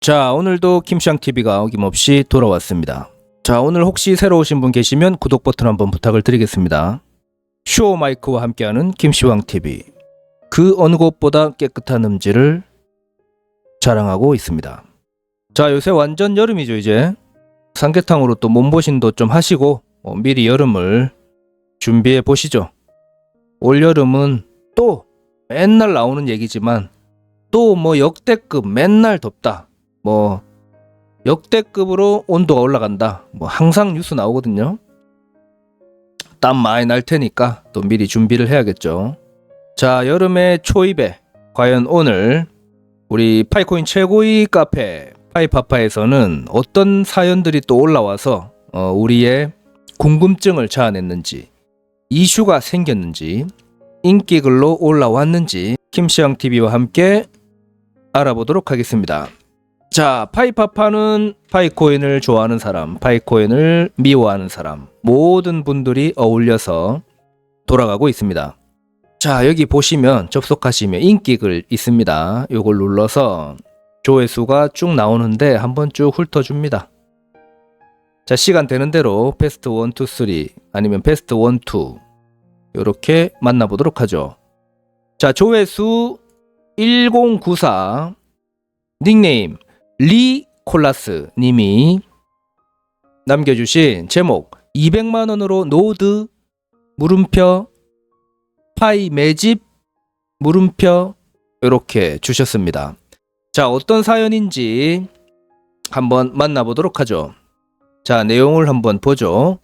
자, 오늘도 김샹TV가 어김없이 돌아왔습니다. 자, 오늘 혹시 새로 오신 분 계시면 구독 버튼 한번 부탁을 드리겠습니다. 쇼 마이크와 함께하는 김시황TV. 그 어느 곳보다 깨끗한 음질을 자랑하고 있습니다. 자, 요새 완전 여름이죠, 이제. 삼계탕으로 또 몸보신도 좀 하시고, 어, 미리 여름을 준비해 보시죠. 올 여름은 또 맨날 나오는 얘기지만, 또 뭐 역대급 맨날 덥다. 뭐 역대급으로 온도가 올라간다. 뭐 항상 뉴스 나오거든요. 땀 많이 날 테니까 또 미리 준비를 해야겠죠. 자, 여름의 초입에 과연 오늘 우리 파이코인 최고위 카페 파이파파에서는 어떤 사연들이 또 올라와서 어, 우리의 궁금증을 자아냈는지 이슈가 생겼는지 인기글로 올라왔는지 김시영 TV와 함께 알아보도록 하겠습니다. 자, 파이파파는 파이코인을 좋아하는 사람, 파이코인을 미워하는 사람, 모든 분들이 어울려서 돌아가고 있습니다. 자, 여기 보시면 접속하시면 인기글 있습니다. 요걸 눌러서 조회수가 쭉 나오는데 한번 쭉 훑어줍니다. 자, 시간 되는 대로 베스트 1, 2, 3 아니면 베스트 1, 2 요렇게 만나보도록 하죠. 자, 조회수 1094 닉네임 리콜라스 님이 남겨주신 제목 200만 원으로 노드 물음표 파이 매집 물음표 이렇게 주셨습니다. 자 어떤 사연인지 한번 만나보도록 하죠. 자 내용을 한번 보죠.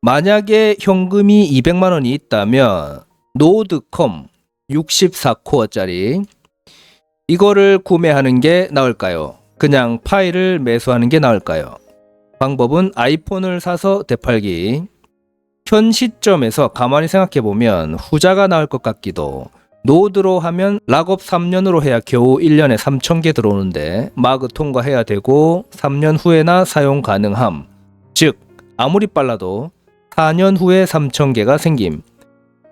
만약에 현금이 200만 원이 있다면 노드컴 64코어짜리 이거를 구매하는 게 나을까요? 그냥 파일을 매수하는 게 나을까요? 방법은 아이폰을 사서 되팔기. 현 시점에서 가만히 생각해 보면 후자가 나을 것 같기도. 노드로 하면 락업 3년으로 해야 겨우 1년에 3,000개 들어오는데 마그 통과해야 되고 3년 후에나 사용 가능함. 즉, 아무리 빨라도 4년 후에 3,000개가 생김.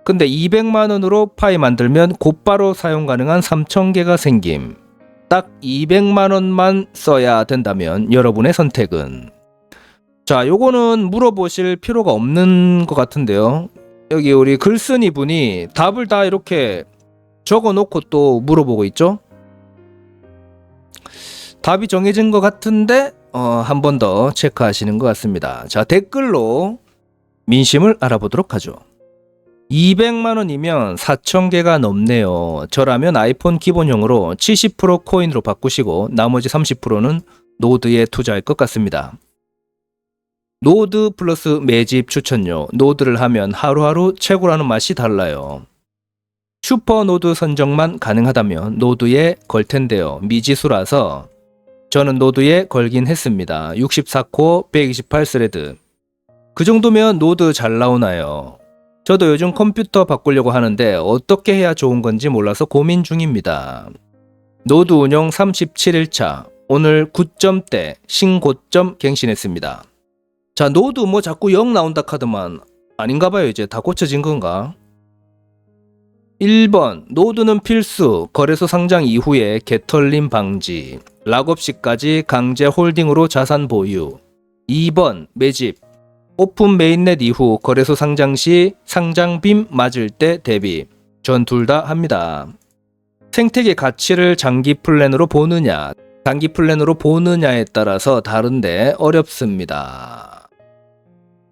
근데 200만 원으로 파이 만들면 곧바로 사용 가능한 3,000개가 생김. 딱 200만 원만 써야 된다면 여러분의 선택은 자, 요거는 물어보실 필요가 없는 것 같은데요. 여기 우리 글쓴이 분이 답을 다 이렇게 적어 놓고 또 물어보고 있죠. 답이 정해진 것 같은데 어, 한 번 더 체크하시는 것 같습니다. 자, 댓글로 민심을 알아보도록 하죠. 200만 원이면 4천 개가 넘네요. 저라면 아이폰 기본형으로 70% 코인으로 바꾸시고 나머지 30%는 노드에 투자할 것 같습니다. 노드 플러스 매집 추천료. 노드를 하면 하루하루 최고라는 맛이 달라요. 슈퍼 노드 선정만 가능하다면 노드에 걸 텐데요. 미지수라서 저는 노드에 걸긴 했습니다. 64코어 128스레드. 그 정도면 노드 잘 나오나요? 저도 요즘 컴퓨터 바꾸려고 하는데 어떻게 해야 좋은 건지 몰라서 고민 중입니다. 노드 운영 37일차. 오늘 9점대 신고점 갱신했습니다. 자, 노드 뭐 자꾸 0 나온다 카드만 아닌가 봐요. 이제 다 고쳐진 건가? 1번 노드는 필수 거래소 상장 이후에 개털림 방지 락업 시까지 강제 홀딩으로 자산 보유 2번 매집 오픈 메인넷 이후 거래소 상장 시 상장빔 맞을 때 대비 전 둘 다 합니다. 생태계 가치를 장기 플랜으로 보느냐 단기 플랜으로 보느냐에 따라서 다른데 어렵습니다.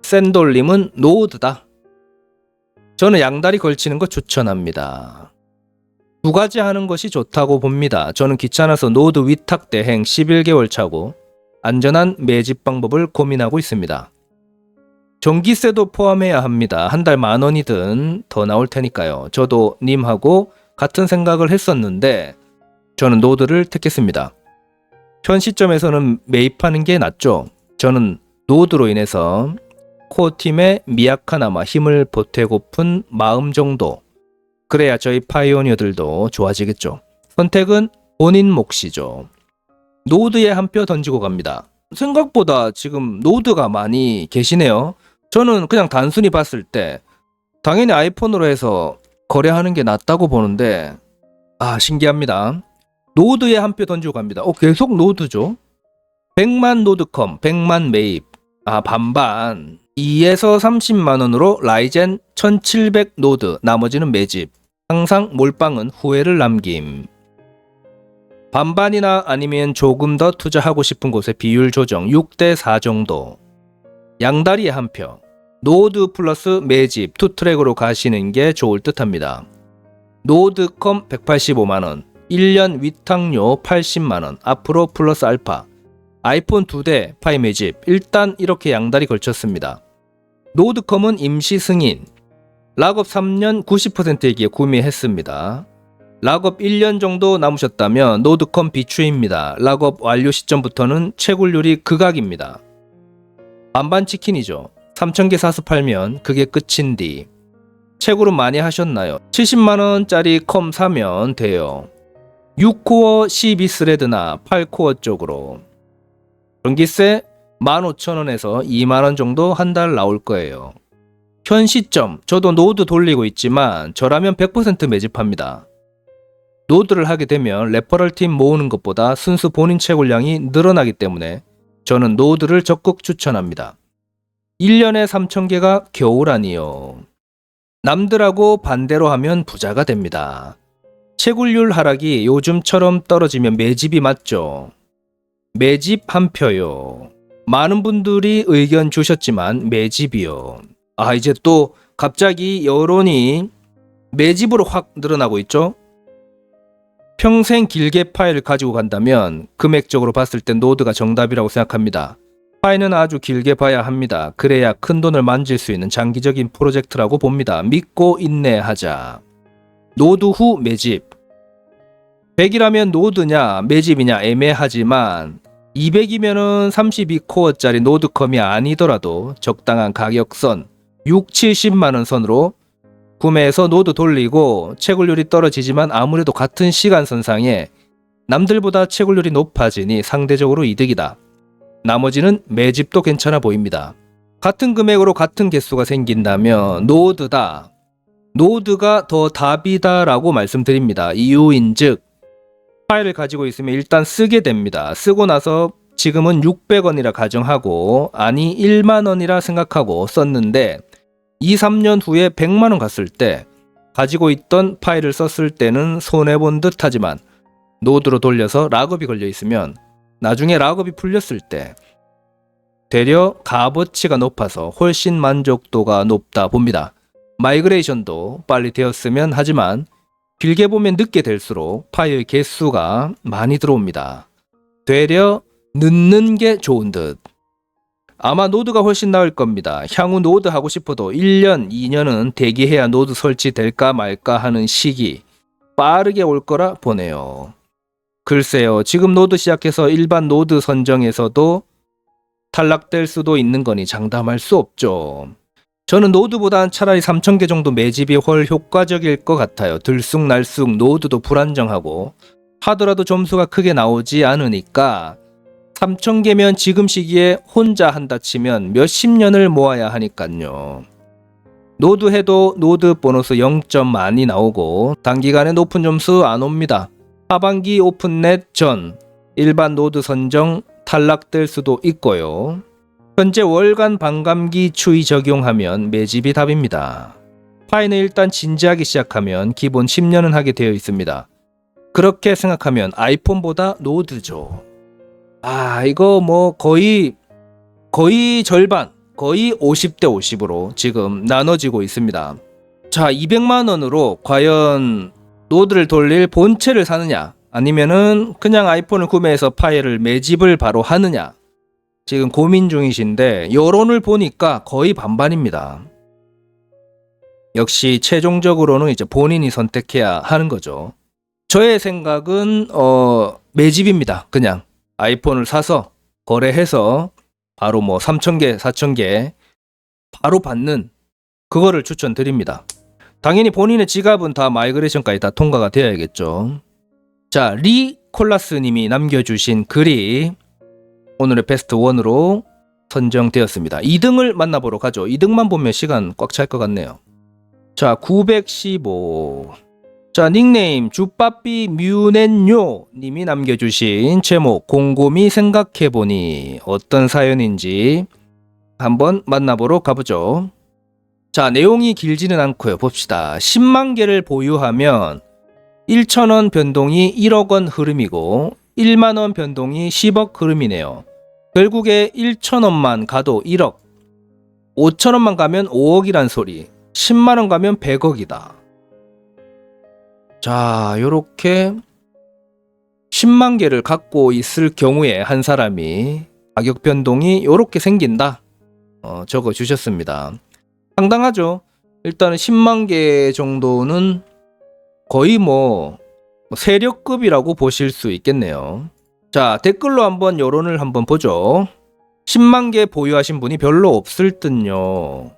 샌돌님은 노드다. 저는 양다리 걸치는 거 추천합니다. 두 가지 하는 것이 좋다고 봅니다. 저는 귀찮아서 노드 위탁 대행 11개월 차고 안전한 매집 방법을 고민하고 있습니다. 전기세도 포함해야 합니다. 한 달 만 원이든 더 나올 테니까요. 저도 님하고 같은 생각을 했었는데 저는 노드를 택했습니다. 현 시점에서는 매입하는 게 낫죠. 저는 노드로 인해서 코어 팀의 미약하나마 힘을 보태고픈 마음 정도. 그래야 저희 파이오니어들도 좋아지겠죠. 선택은 본인 몫이죠. 노드에 한 표 던지고 갑니다. 생각보다 지금 노드가 많이 계시네요. 저는 그냥 단순히 봤을 때 당연히 아이폰으로 해서 거래하는 게 낫다고 보는데 아 신기합니다. 노드에 한 표 던지고 갑니다. 어 계속 노드죠. 100만 노드컴, 100만 매입. 아 반반. 2에서 30만 원으로 라이젠 1700 노드, 나머지는 매집. 항상 몰빵은 후회를 남김. 반반이나 아니면 조금 더 투자하고 싶은 곳에 비율 조정 6대 4 정도. 양다리에 한 표. 노드 플러스 매집 투 트랙으로 가시는 게 좋을 듯 합니다. 노드컴 185만원, 1년 위탁료 80만원, 앞으로 플러스 알파. 아이폰 2대 파이 매집, 일단 이렇게 양다리 걸쳤습니다. 노드컴은 임시 승인, 락업 3년 90%에게 구매했습니다. 락업 1년 정도 남으셨다면 노드컴 비추입니다. 락업 완료 시점부터는 채굴률이 극악입니다. 반반 치킨이죠. 3,000개 사서 팔면 그게 끝인디. 채굴은 많이 하셨나요? 70만원짜리 컴 사면 돼요. 6코어 12스레드나 8코어 쪽으로. 전기세 15,000원에서 2만원 정도 한 달 나올 거예요. 현 시점, 저도 노드 돌리고 있지만 저라면 100% 매집합니다. 노드를 하게 되면 레퍼럴 팀 모으는 것보다 순수 본인 채굴량이 늘어나기 때문에 저는 노드를 적극 추천합니다. 1년에 3,000개가 겨우라니요. 남들하고 반대로 하면 부자가 됩니다. 채굴률 하락이 요즘처럼 떨어지면 매집이 맞죠. 매집 한 표요. 많은 분들이 의견 주셨지만 매집이요. 아, 이제 또 갑자기 여론이 매집으로 확 늘어나고 있죠? 평생 길게 파일을 가지고 간다면 금액적으로 봤을 땐 노드가 정답이라고 생각합니다. 파일은 아주 길게 봐야 합니다. 그래야 큰 돈을 만질 수 있는 장기적인 프로젝트라고 봅니다. 믿고 인내하자. 노드 후 매집. 100이라면 노드냐 매집이냐 애매하지만 200이면은 32코어짜리 노드컴이 아니더라도 적당한 가격선 6, 70만 원 선으로 구매해서 노드 돌리고 채굴률이 떨어지지만 아무래도 같은 시간선상에 남들보다 채굴률이 높아지니 상대적으로 이득이다. 나머지는 매집도 괜찮아 보입니다. 같은 금액으로 같은 개수가 생긴다면 노드다. 노드가 더 답이다라고 말씀드립니다. 이유인즉 파일을 가지고 있으면 일단 쓰게 됩니다. 쓰고 나서 지금은 600원이라 가정하고 아니 1만 원이라 생각하고 썼는데 2, 3년 후에 100만 원 갔을 때 가지고 있던 파일을 썼을 때는 손해 본 듯하지만 노드로 돌려서 락업이 걸려 있으면 나중에 락업이 풀렸을 때 되려 값어치가 높아서 훨씬 만족도가 높다 봅니다. 마이그레이션도 빨리 되었으면 하지만 길게 보면 늦게 될수록 파일 개수가 많이 들어옵니다. 되려 늦는 게 좋은 듯. 아마 노드가 훨씬 나을 겁니다. 향후 노드 하고 싶어도 1년, 2년은 대기해야 노드 설치될까 말까 하는 시기 빠르게 올 거라 보네요. 글쎄요, 지금 노드 시작해서 일반 노드 선정에서도 탈락될 수도 있는 거니 장담할 수 없죠. 저는 노드보단 차라리 3,000개 정도 매집이 훨 효과적일 것 같아요. 들쑥날쑥 노드도 불안정하고 하더라도 점수가 크게 나오지 않으니까 3,000개면 지금 시기에 혼자 한다 치면 몇십 년을 모아야 하니깐요. 노드 해도 노드 보너스 0점 많이 나오고 단기간에 높은 점수 안 옵니다. 하반기 오픈넷 전 일반 노드 선정 탈락될 수도 있고요. 현재 월간 반감기 추이 적용하면 매집이 답입니다. 파이는 일단 진지하기 시작하면 기본 10년은 하게 되어 있습니다. 그렇게 생각하면 아이폰보다 노드죠. 아, 이거 뭐 거의 거의 절반, 거의 50대 50으로 지금 나눠지고 있습니다. 자, 200만 원으로 과연 노드를 돌릴 본체를 사느냐 아니면은 그냥 아이폰을 구매해서 파일을 매집을 바로 하느냐 지금 고민 중이신데 여론을 보니까 거의 반반입니다. 역시 최종적으로는 이제 본인이 선택해야 하는 거죠. 저의 생각은 어 매집입니다. 그냥 아이폰을 사서 거래해서 바로 뭐 3,000개, 4,000개 바로 받는 그거를 추천드립니다. 당연히 본인의 지갑은 다 마이그레이션까지 다 통과가 되어야겠죠. 자, 리 콜라스 님이 남겨주신 글이 오늘의 베스트 1으로 선정되었습니다. 2등을 만나보러 가죠. 2등만 보면 시간 꽉 찰 것 같네요. 자, 915. 자, 닉네임 주빠삐 뮤넨요 님이 남겨주신 제목 곰곰이 생각해보니 어떤 사연인지 한번 만나보러 가보죠. 자, 내용이 길지는 않고요. 봅시다. 10만 개를 보유하면 1천원 변동이 1억 원 흐름이고 1만 원 변동이 10억 흐름이네요. 결국에 1천원만 가도 1억, 5천원만 가면 5억이란 소리, 10만 원 가면 100억이다. 자, 요렇게 10만 개를 갖고 있을 경우에 한 사람이 가격 변동이 요렇게 생긴다. 어, 적어 주셨습니다. 상당하죠. 일단은 10만 개 정도는 거의 뭐 세력급이라고 보실 수 있겠네요. 자, 댓글로 한번 여론을 한번 보죠. 10만 개 보유하신 분이 별로 없을 듯요.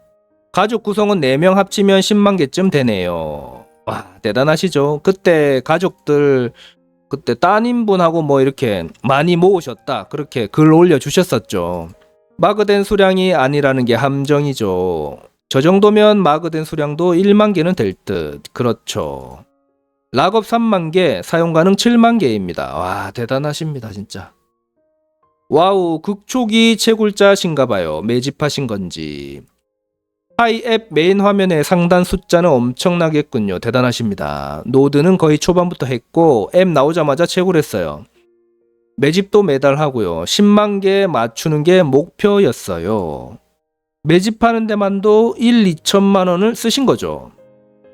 가족 구성은 4명 합치면 10만 개쯤 되네요. 와, 대단하시죠? 그때 가족들, 그때 따님분하고 뭐 이렇게 많이 모으셨다. 그렇게 글 올려 주셨었죠. 마그된 수량이 아니라는 게 함정이죠. 저 정도면 마그된 수량도 1만 개는 될 듯. 그렇죠. 락업 3만 개, 사용 가능 7만 개입니다. 와, 대단하십니다, 진짜. 와우, 극초기 채굴자신가 봐요. 매집하신 건지. 하이 앱 메인 화면의 상단 숫자는 엄청나겠군요. 대단하십니다. 노드는 거의 초반부터 했고 앱 나오자마자 채굴 했어요. 매집도 매달 하고요. 10만 개 맞추는 게 목표였어요. 매집하는 데만도 1, 2천만 원을 쓰신 거죠.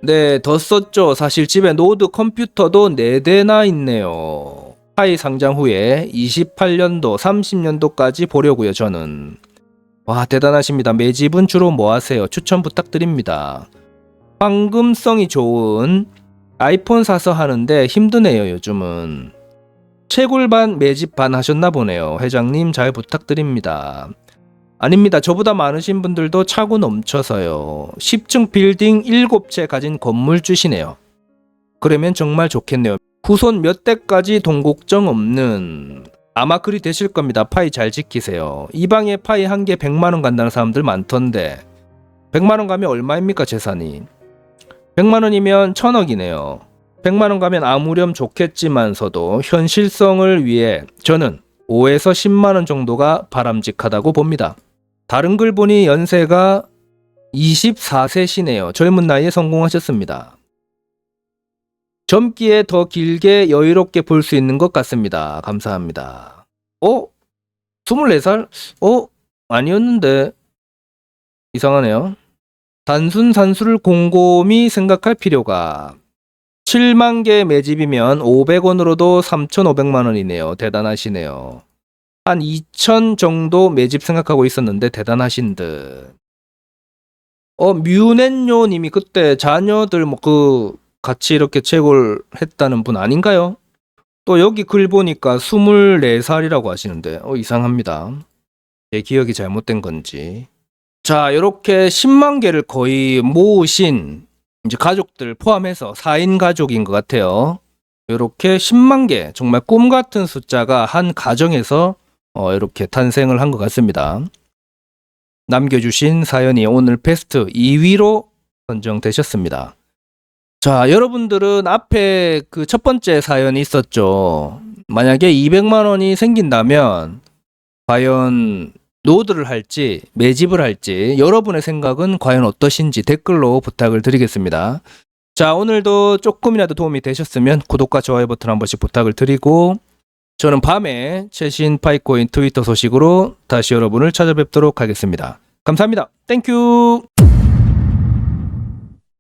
네, 더 썼죠. 사실 집에 노드 컴퓨터도 4대나 있네요. 하이 상장 후에 28년도, 30년도까지 보려고요, 저는. 와, 대단하십니다. 매집은 주로 뭐 하세요? 추천 부탁드립니다. 황금성이 좋은 아이폰 사서 하는데 힘드네요, 요즘은. 채굴반 매집반 하셨나 보네요. 회장님 잘 부탁드립니다. 아닙니다. 저보다 많으신 분들도 차고 넘쳐서요. 10층 빌딩 7채 가진 건물 주시네요. 그러면 정말 좋겠네요. 후손 몇 대까지 동곡정 없는 아마 그리 되실 겁니다. 파이 잘 지키세요. 이 방에 파이 한 개 100만 원 간다는 사람들 많던데 100만 원 가면 얼마입니까 재산이? 100만 원이면 천억이네요. 100만 원 가면 아무렴 좋겠지만서도 현실성을 위해 저는 5에서 10만 원 정도가 바람직하다고 봅니다. 다른 글 보니 연세가 24세시네요. 젊은 나이에 성공하셨습니다. 젊기에 더 길게 여유롭게 볼 수 있는 것 같습니다. 감사합니다. 어? 24살? 어? 아니었는데. 이상하네요. 단순 산수를 곰곰이 생각할 필요가. 7만 개 매집이면 500원으로도 3,500만 원이네요. 대단하시네요. 한 2천 정도 매집 생각하고 있었는데 대단하신 듯. 어, 뮤넨요 님이 그때 자녀들 뭐그 같이 이렇게 채굴 했다는 분 아닌가요? 또 여기 글 보니까 24살이라고 하시는데 어 이상합니다. 제 기억이 잘못된 건지. 자, 이렇게 10만 개를 거의 모으신 이제 가족들 포함해서 4인 가족인 것 같아요. 이렇게 10만 개 정말 꿈 같은 숫자가 한 가정에서 어, 이렇게 탄생을 한 것 같습니다. 남겨주신 사연이 오늘 베스트 2위로 선정되셨습니다. 자, 여러분들은 앞에 그 첫 번째 사연이 있었죠. 만약에 200만 원이 생긴다면 과연 노드를 할지 매집을 할지 여러분의 생각은 과연 어떠신지 댓글로 부탁을 드리겠습니다. 자, 오늘도 조금이라도 도움이 되셨으면 구독과 좋아요 버튼 한 번씩 부탁을 드리고 저는 밤에 최신 파이코인 트위터 소식으로 다시 여러분을 찾아뵙도록 하겠습니다. 감사합니다. 땡큐.